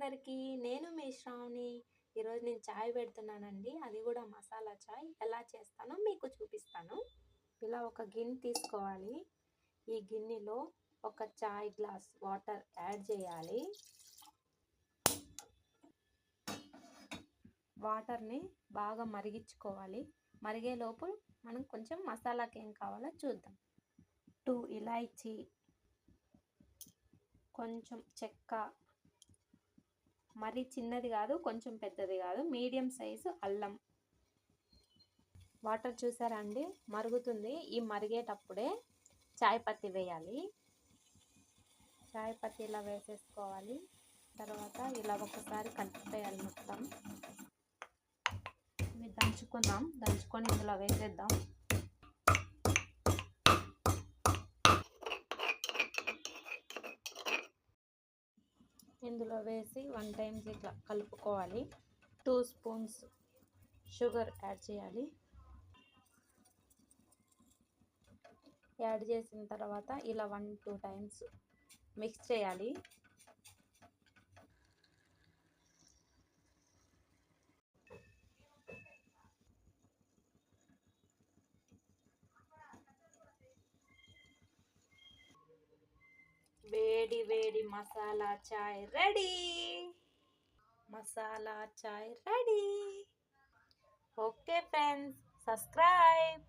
అందరికీ నేను మీ శ్రావణి. ఈరోజు నేను చాయ్ పెడుతున్నానండి. అది కూడా మసాలా చాయ్. ఎలా చేస్తానో మీకు చూపిస్తాను. ఇలా ఒక గిన్నె తీసుకోవాలి. ఈ గిన్నెలో ఒక చాయ్ గ్లాస్ వాటర్ యాడ్ చేయాలి. వాటర్ని బాగా మరిగించుకోవాలి. మరిగేలోపు మనం కొంచెం మసాలాకి ఏం కావాలో చూద్దాం. టూ ఇలాయచీ కొంచెం చెక్క మరీ చిన్నది కాదు కొంచెం పెద్దది కాదు. మీడియం సైజు అల్లం. వాటర్ చూసారా అండి? మరుగుతుంది. ఈ మరిగేటప్పుడే చాయ్ పత్తి వేయాలి. చాయ్ పత్తి ఇలా వేసేసుకోవాలి. తర్వాత ఇలా ఒకసారి కలిపేయాలి మొత్తం. ఇవి దంచుకుందాం. దంచుకొని ఇందులో వేసేద్దాం. ఇందులో వేసి వన్ టైమ్స్ ఇట్లా కలుపుకోవాలి. టూ స్పూన్స్ షుగర్ యాడ్ చేయాలి. యాడ్ చేసిన తర్వాత ఇలా వన్ టూ టైమ్స్ మిక్స్ చేయాలి. వేడి వేడి masala chai ready masala chai ready okay friends subscribe